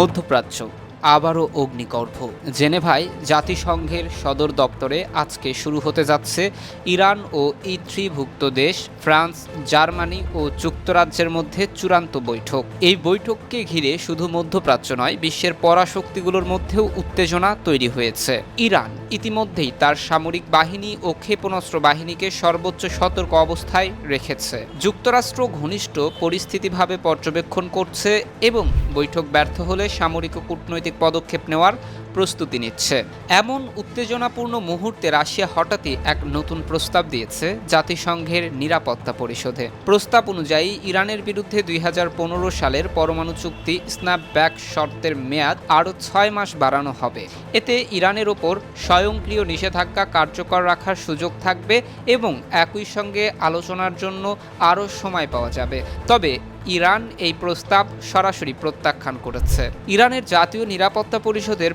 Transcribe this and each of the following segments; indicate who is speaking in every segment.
Speaker 1: মধ্যপ্রাচ্য। আবারও অগ্নিগর্ভ। জেনেভায় জাতিসংঘের সদর দপ্তরে আজকে শুরু হতে যাচ্ছে ইরান ও ইথ্রিভুক্ত দেশ, ফ্রান্স, জার্মানি ও যুক্তরাজ্যের মধ্যে চূড়ান্ত বৈঠক। এই বৈঠককে ঘিরে শুধু মধ্যপ্রাচ্য নয়, বিশ্বের পরাশক্তিগুলোর মধ্যেও উত্তেজনা তৈরি হয়েছে। ইরান ইতিমধ্যেই তার সামরিক বাহিনী ও ক্ষেপণাস্ত্র বাহিনীকে সর্বোচ্চ সতর্ক অবস্থায় রেখেছে। যুক্তরাষ্ট্র ঘনিষ্ঠ পরিস্থিতিভাবে পর্যবেক্ষণ করছে এবং বৈঠক ব্যর্থ হলে সামরিক ও কূটনৈতিক পদক্ষেপ নেওয়ার প্রস্তুতি নিচ্ছে। এমন উত্তেজনাপূর্ণ মুহূর্তে রাশিয়া হঠাৎই এক নতুন প্রস্তাব দিয়েছে জাতিসংঘের নিরাপত্তা পরিষদে। প্রস্তাব অনুযায়ী ইরানের বিরুদ্ধে দুই হাজার পনেরো সালের পরমাণু চুক্তি স্ন্যাপব্যাক শর্তের মেয়াদ আরও ছয় মাস বাড়ানো হবে। এতে ইরানের ওপর স্বয়ংক্রিয় নিষেধাজ্ঞা কার্যকর রাখার সুযোগ থাকবে এবং একই সঙ্গে আলোচনার জন্য আরও সময় পাওয়া যাবে। তবে ইরান এই প্রস্তাব সরাসরি প্রত্যাখ্যান করেছে। ইরানের জাতীয় নিরাপত্তা পরিষদের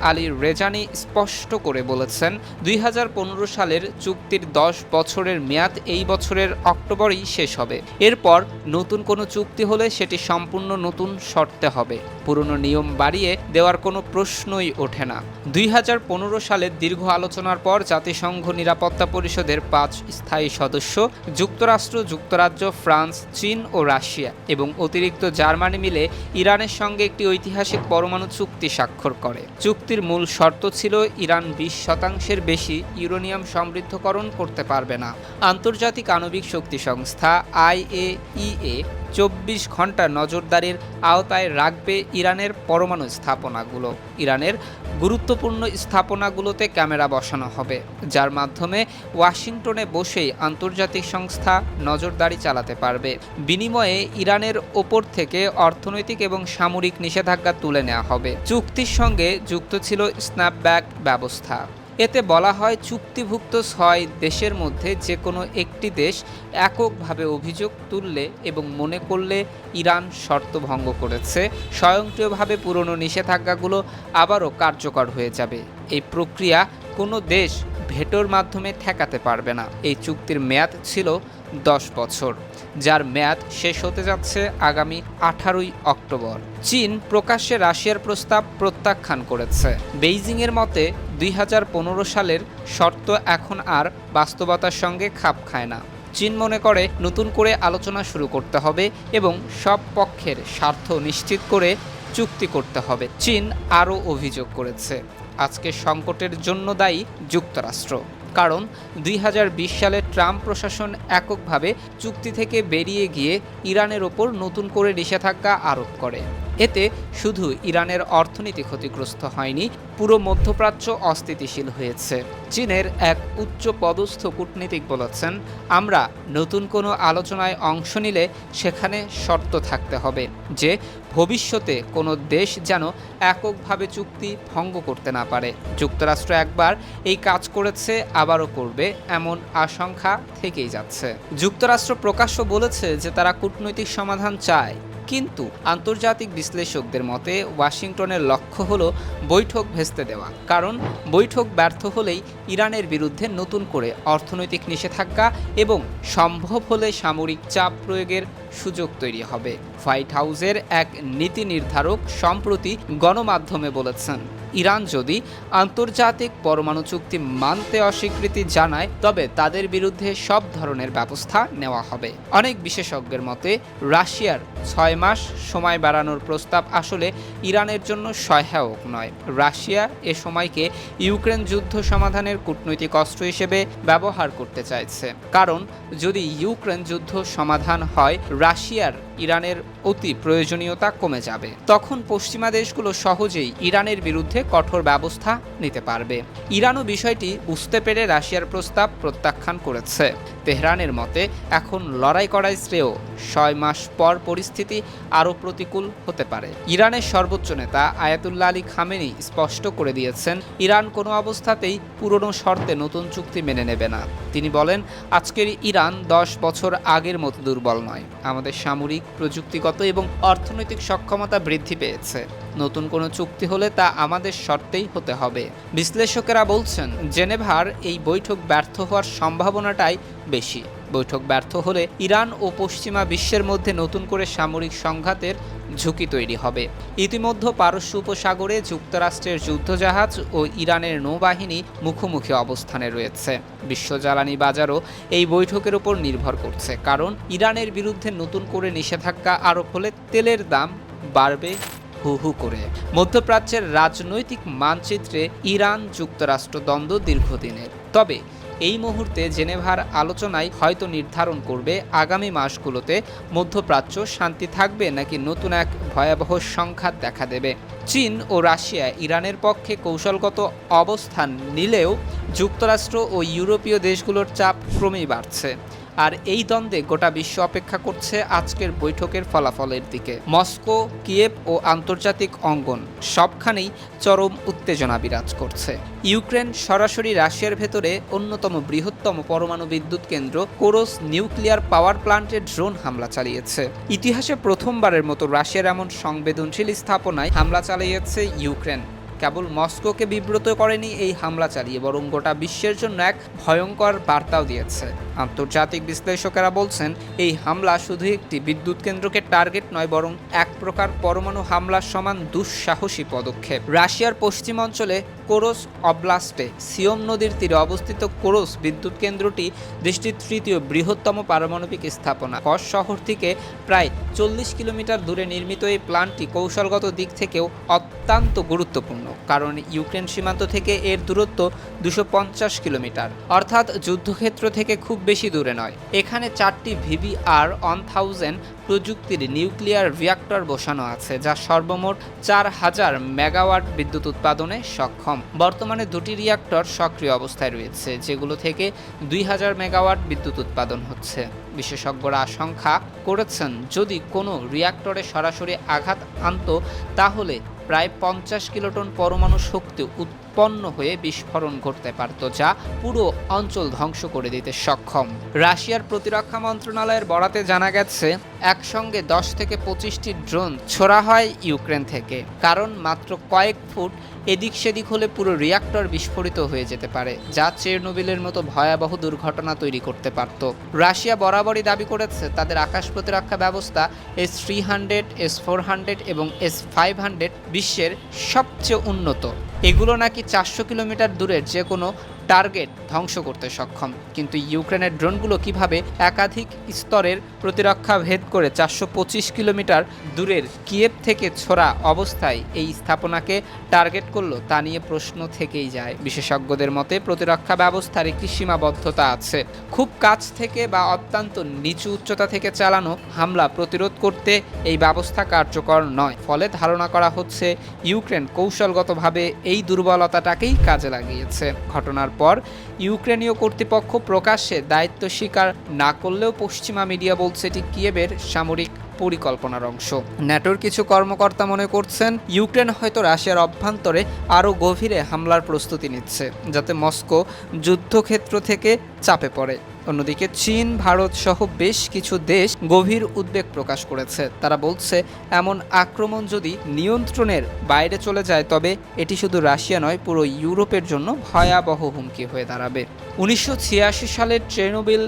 Speaker 1: আলী রেজানি স্পষ্ট করে বলেছেন, দুই হাজার পনেরো সালের চুক্তির দশ বছরের মেয়াদ এই বছরের অক্টোবরই শেষ হবে। এরপর নতুন কোনো চুক্তি হলে সেটি সম্পূর্ণ নতুন শর্তে হবে। পুরনো নিয়ম বাড়িয়ে দেওয়ার কোনো প্রশ্নই ওঠে না। দুই হাজার পনেরো সালের দীর্ঘ আলোচনার পর জাতিসংঘ নিরাপত্তা পরিষদের পাঁচ স্থায়ী সদস্য যুক্তরাষ্ট্র, যুক্তরাজ্য, ফ্রান্স, চীন ও রাশিয়া এবং অতিরিক্ত জার্মানি মিলে ইরানের সঙ্গে একটি ঐতিহাসিক পরমাণু চুক্তি স্বাক্ষর করে। চুক্তির মূল শর্ত ছিল ইরান বিশ শতাংশের বেশি ইউরেনিয়াম সমৃদ্ধকরণ করতে পারবে না। আন্তর্জাতিক আণবিক শক্তি সংস্থা আইএইএ চব্বিশ ঘণ্টা নজরদারির আওতায় রাখবে ইরানের পরমাণু স্থাপনাগুলো। ইরানের গুরুত্বপূর্ণ স্থাপনাগুলোতে ক্যামেরা বসানো হবে, যার মাধ্যমে ওয়াশিংটনে বসেই আন্তর্জাতিক সংস্থা নজরদারি চালাতে পারবে। বিনিময়ে ইরানের ওপর থেকে অর্থনৈতিক এবং সামরিক নিষেধাজ্ঞা তুলে নেওয়া হবে। চুক্তির সঙ্গে যুক্ত ছিল স্ন্যাপব্যাক ব্যবস্থা। এতে বলা হয় চুক্তিভুক্ত ছয় দেশের মধ্যে যে কোনো একটি দেশ এককভাবে অভিযোগ তুললে এবং মনে করলে ইরান শর্ত ভঙ্গ করেছে। স্বয়ংক্রিয়ভাবে পুরনো নিষেধাজ্ঞাগুলো আবারও কার্যকর হয়ে যাবে। এই প্রক্রিয়া কোনো দেশ ভেটোর মাধ্যমে ঠেকাতে পারবে না। এই চুক্তির মেয়াদ ছিল দশ বছর, যার মেয়াদ শেষ হতে যাচ্ছে আগামী আঠারোই অক্টোবর। চীন প্রকাশ্যে রাশিয়ার প্রস্তাব প্রত্যাখ্যান করেছে। বেইজিংয়ের মতে দুই হাজার পনেরো সালের শর্ত এখন আর বাস্তবতার সঙ্গে খাপ খায় না। চীন মনে করে নতুন করে আলোচনা শুরু করতে হবে এবং সব পক্ষের স্বার্থ নিশ্চিত করে চুক্তি করতে হবে। চীন আরও অভিযোগ করেছে, আজকে সংকটের জন্য দায়ী যুক্তরাষ্ট্র। কারণ দুই হাজার বিশ সালে ট্রাম্প প্রশাসন এককভাবে চুক্তি থেকে বেরিয়ে গিয়ে ইরানের ওপর নতুন করে নিষেধাজ্ঞা আরোপ করে। এতে শুধু ইরানের অর্থনীতি ক্ষতিগ্রস্ত হয়নি, পুরো মধ্যপ্রাচ্য অস্থিতিশীল হয়েছে। চীনের এক উচ্চ পদস্থ কূটনীতিক বলেছেন, আমরা নতুন কোনো আলোচনায় অংশ নিলে সেখানে শর্ত থাকতে হবে যে ভবিষ্যতে কোনো দেশ যেন এককভাবে চুক্তি ভঙ্গ করতে না পারে। যুক্তরাষ্ট্র একবার এই কাজ করেছে, আবারও করবে, এমন আশঙ্কা থেকেই যাচ্ছে। যুক্তরাষ্ট্র প্রকাশ্য বলেছে যে তারা কূটনৈতিক সমাধান চায়। কিন্তু আন্তর্জাতিক বিশ্লেষকদের মতে ওয়াশিংটনের লক্ষ্য হল বৈঠক ভেস্তে দেওয়া, কারণ বৈঠক ব্যর্থ হলেই ইরানের বিরুদ্ধে নতুন করে অর্থনৈতিক নিষেধাজ্ঞা এবং সম্ভব হলে সামরিক চাপ প্রয়োগের সুযোগ তৈরি হবে, হোয়াইট হাউসের এক নীতি নির্ধারক সম্প্রতি গণমাধ্যমে বলেছেন। ইরান যদি আন্তর্জাতিক পরমাণু চুক্তি মানতে অস্বীকৃতি জানায়, তবে তাদের বিরুদ্ধে সব ধরনের ব্যবস্থা নেওয়া হবে। অনেক বিশেষজ্ঞের মতে, রাশিয়ার ছয় মাস সময় বাড়ানোর প্রস্তাব আসলে ইরানের জন্য সহায়ক নয়। রাশিয়া এ সময়কে ইউক্রেন যুদ্ধ সমাধানের কূটনৈতিক অস্ত্র হিসেবে ব্যবহার করতে চাইছে। কারণ, যদি ইউক্রেন যুদ্ধ সমাধান হয়, রাশিয়ার ইরানের অতি প্রয়োজনীয়তা কমে যাবে। তখন পশ্চিমা দেশগুলো সহজেই ইরানের বিরুদ্ধে কঠোর ব্যবস্থা নিতে পারবে। ইরানও বিষয়টি বুঝতে পেরে রাশিয়ার প্রস্তাব প্রত্যাখ্যান করেছে। তেহরানের মতে, এখন লড়াই করাই শ্রেয়। ছয় মাস পর পরিস্থিতি আরও প্রতিকূল হতে পারে। ইরানের সর্বোচ্চ নেতা আয়াতুল্লাহ আলী খামেনি স্পষ্ট করে দিয়েছেন, ইরান কোনো অবস্থাতেই পুরনো শর্তে নতুন চুক্তি মেনে নেবে না। তিনি বলেন, আজকের ইরান দশ বছর আগের মতো দুর্বল নয়। আমাদের সামরিক, প্রযুক্তিগত এবং অর্থনৈতিক সক্ষমতা বৃদ্ধি পেয়েছে। নতুন কোনো চুক্তি হলে তা আমাদের শর্তেই হতে হবে। বিশ্লেষকেরা বলছেন, জেনেভার এই বৈঠক ব্যর্থ হওয়ার সম্ভাবনাটাই বেশি। বৈঠক ব্যর্থ হলে ইরান ও পশ্চিমা বিশ্বের মধ্যে নতুন করে সামরিক সংঘাতের ঝুঁকি তৈরি হবে। ইতিমধ্যে পারস্য উপসাগরে যুক্তরাষ্ট্রের যুদ্ধজাহাজ ও ইরানের নৌবাহিনী মুখোমুখি অবস্থানে রয়েছে। বিশ্ব জ্বালানি বাজারও এই বৈঠকের উপর নির্ভর করছে, কারণ ইরানের বিরুদ্ধে নতুন করে নিষেধাজ্ঞা আরোপ হলে তেলের দাম বাড়বে হু হু করে। মধ্যপ্রাচ্যের রাজনৈতিক মানচিত্রে ইরান যুক্তরাষ্ট্র দ্বন্দ্ব দীর্ঘদিনের। তবে এই মুহূর্তে জেনেভার আলোচনায় হয়তো নির্ধারণ করবে আগামী মাসগুলোতে মধ্যপ্রাচ্য শান্তি থাকবে নাকি নতুন এক ভয়াবহ সংঘাত দেখা দেবে। চীন ও রাশিয়া ইরানের পক্ষে কৌশলগত অবস্থান নিলেও যুক্তরাষ্ট্র ও ইউরোপীয় দেশগুলোর চাপ ক্রমেই বাড়ছে। আর এই দ্বন্দ্বে গোটা বিশ্ব অপেক্ষা করছে আজকের বৈঠকের ফলাফলের দিকে। মস্কো, কিয়েভ ও আন্তর্জাতিক অঙ্গন সবখানেই চরম উত্তেজনা বিরাজ করছে। ইউক্রেন সরাসরি রাশিয়ার ভেতরে অন্যতম বৃহত্তম পরমাণু বিদ্যুৎ কেন্দ্র কোরোস নিউক্লিয়ার পাওয়ার প্লান্টে ড্রোন হামলা চালিয়েছে। ইতিহাসে প্রথমবারের মতো রাশিয়ার এমন সংবেদনশীল স্থাপনায় হামলা চালিয়েছে ইউক্রেন। কেবল মস্কোকে বিব্রত করেনি এই হামলা চালিয়ে, বরং গোটা বিশ্বের জন্য এক ভয়ঙ্কর বার্তাও দিয়েছে। আন্তর্জাতিক বিশ্লেষকেরা বলছেন, এই হামলা শুধু একটি বিদ্যুৎ কেন্দ্রকে টার্গেট নয়, বরং এক প্রকার পরমাণু হামলার সমান দুঃসাহসী পদক্ষেপ। রাশিয়ার পশ্চিম অঞ্চলে কোরোস অবলাস্টে সিয়ম নদীর তীরে অবস্থিত কোরোস বিদ্যুৎ কেন্দ্রটি দেশটির তৃতীয় বৃহত্তম পারমাণবিক স্থাপনা। কস শহর থেকে প্রায় চল্লিশ কিলোমিটার দূরে নির্মিত এই প্ল্যান্টটি কৌশলগত দিক থেকেও অত্যন্ত গুরুত্বপূর্ণ, কারণ ইউক্রেন সীমান্ত থেকে এর দূরত্ব দুশো কিলোমিটার। অর্থাৎ যুদ্ধক্ষেত্র থেকে খুব বেশি দূরে নয়। এখানে চারটি ভিভিআর ওয়ান থাউজেন্ড প্রযুক্তির নিউক্লিয়ার রিয়াক্টর বসানো আছে, যা সর্বমোট চার হাজার মেগাওয়াট বিদ্যুৎ উৎপাদনে সক্ষম। বর্তমানে দুটি রিয়াক্টর সক্রিয় অবস্থায় রয়েছে, যেগুলো থেকে দুই হাজার মেগাওয়াট বিদ্যুৎ উৎপাদন হচ্ছে। বিশেষজ্ঞরা আশঙ্কা করেছেন, যদি কোনো রিয়াক্টরে সরাসরি আঘাত আনত, তাহলে প্রায় পঞ্চাশ কিলোটন পরমাণু শক্তি উৎপন্ন হয়ে বিস্ফোরণ ঘটতে পারত, যা পুরো অঞ্চল ধ্বংস করে দিতে সক্ষম। রাশিয়ার প্রতিরক্ষা মন্ত্রণালয়ের বরাতে জানা গেছে, একসঙ্গে দশ থেকে পঁচিশটি ড্রোন ছোড়া হয় ইউক্রেন থেকে। কারণ মাত্র কয়েক ফুট এদিক সেদিক হলে পুরো রিয়াক্টর বিস্ফোরিত হয়ে যেতে পারে, যা চেরনোবিলের মতো ভয়াবহ দুর্ঘটনা তৈরি করতে পারত। রাশিয়া বরাবরই দাবি করেছে, তাদের আকাশ প্রতিরক্ষা ব্যবস্থা S three hundred, S four hundred এবং এস ফাইভ হান্ড্রেড বিশ্বের সবচেয়ে উন্নত। এগুলো নাকি চারশো কিলোমিটার দূরের যে কোনো টার্গেট ধ্বংস করতে সক্ষম। কিন্তু ইউক্রেনের ড্রোনগুলো কীভাবে একাধিক স্তরের প্রতিরক্ষা ভেদ করে চারশো পঁচিশ কিলোমিটার দূরের কিয়েভ থেকে ছোড়া অবস্থায় এই স্থাপনাকে টার্গেট করল, তা নিয়ে প্রশ্ন থেকেই যায়। বিশেষজ্ঞদের মতে, প্রতিরক্ষা ব্যবস্থার একটি সীমাবদ্ধতা আছে। খুব কাছ থেকে বা অত্যন্ত নিচু উচ্চতা থেকে চালানো হামলা প্রতিরোধ করতে এই ব্যবস্থা কার্যকর নয়। ফলে ধারণা করা হচ্ছে, ইউক্রেন কৌশলগতভাবে এই দুর্বলতাটাকেই কাজে লাগিয়েছে। ঘটনার পর ইউক্রেনীয় কর্তৃপক্ষ প্রকাশ্যে দায়িত্ব স্বীকার না করলেও পশ্চিমা মিডিয়া বলছে এটি কিয়েবের সামরিক পরিকল্পনার অংশ। ন্যাটোর কিছু কর্মকর্তা মনে করছেন, ইউক্রেন হয়তো রাশিয়ার অভ্যন্তরে আরও গভীরে হামলার প্রস্তুতি নিচ্ছে, যাতে মস্কো যুদ্ধক্ষেত্র থেকে চাপে পড়ে। অন্যদিকে চীন, ভারত সহ বেশ কিছু দেশ গভীর উদ্বেগ প্রকাশ করেছে। তারা বলছে, এমন আক্রমণ যদি নিয়ন্ত্রণের বাইরে চলে যায়, তবে এটি শুধু রাশিয়া নয়, পুরো ইউরোপের জন্য ভয়াবহ হুমকি হয়ে দাঁড়াবে। উনিশশো ছিয়াশি সালের ট্রেনোবিল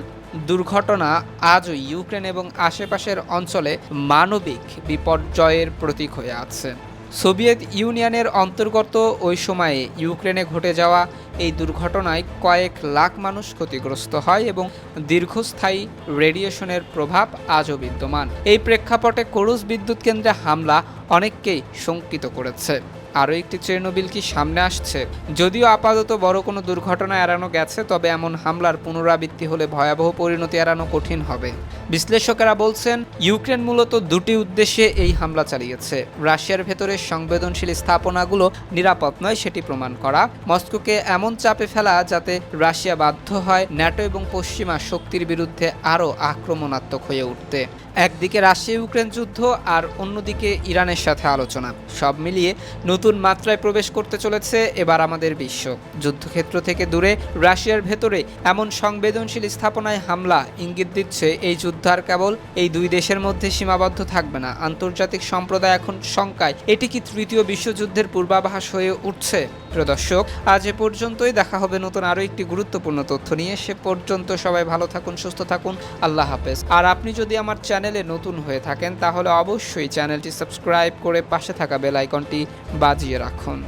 Speaker 1: দুর্ঘটনা আজও ইউক্রেন এবং আশেপাশের অঞ্চলে মানবিক বিপর্যয়ের প্রতীক হয়ে আছে। সোভিয়েত ইউনিয়নের অন্তর্গত ওই সময়ে ইউক্রেনে ঘটে যাওয়া এই দুর্ঘটনায় কয়েক লাখ মানুষ ক্ষতিগ্রস্ত হয় এবং দীর্ঘস্থায়ী রেডিয়েশনের প্রভাব আজও বিদ্যমান। এই প্রেক্ষাপটে করুজ বিদ্যুৎ কেন্দ্রে হামলা অনেককেই শঙ্কিত করেছে। আরও একটি চেরনোবিল কি সামনে আসছে? যদিও আপাতত বড় কোনো দুর্ঘটনা এড়ানো গেছে, তবে এমন হামলার পুনরাবৃত্তি হলে ভয়াবহ পরিণতি এড়ানো কঠিন হবে। বিশ্লেষকেরা বলছেন, ইউক্রেন মূলত দুটি উদ্দেশ্যে এই হামলা চালিয়েছে। রাশিয়ার ভেতরে সংবেদনশীল স্থাপনাগুলো নিরাপদ নয় সেটি প্রমাণ করা। মস্কোকে এমন চাপে ফেলা যাতে রাশিয়া বাধ্য হয় ন্যাটো এবং পশ্চিমা শক্তির বিরুদ্ধে আরও আক্রমণাত্মক হয়ে উঠতে। একদিকে রাশিয়া ইউক্রেন যুদ্ধ আর অন্যদিকে ইরানের সাথে আলোচনা। সব মিলিয়ে নতুন মাত্রায় প্রবেশ করতে চলেছে এবার আমাদের বিশ্ব। যুদ্ধক্ষেত্র থেকে দূরে রাশিয়ার ভেতরে এমন সংবেদনশীল স্থাপনায় হামলা ইঙ্গিত দিচ্ছে এই যুদ্ধ আর কেবল এই দুই দেশের মধ্যে সীমাবদ্ধ থাকবে না। আন্তর্জাতিক সম্প্রদায় এখন শঙ্কায়। এটি কি তৃতীয় বিশ্বযুদ্ধের পূর্বাভাস হয়ে উঠছে? প্রিয় দর্শক, আজ এ পর্যন্তই। দেখা হবে নতুন আরও একটি গুরুত্বপূর্ণ তথ্য নিয়ে। সে পর্যন্ত সবাই ভালো থাকুন, সুস্থ থাকুন। আল্লাহ হাফেজ। আর আপনি যদি আমার চ্যানেলে নতুন হয়ে থাকেন, তাহলে অবশ্যই চ্যানেলটি সাবস্ক্রাইব করে পাশে থাকা বেল আইকনটি বাজিয়ে রাখুন।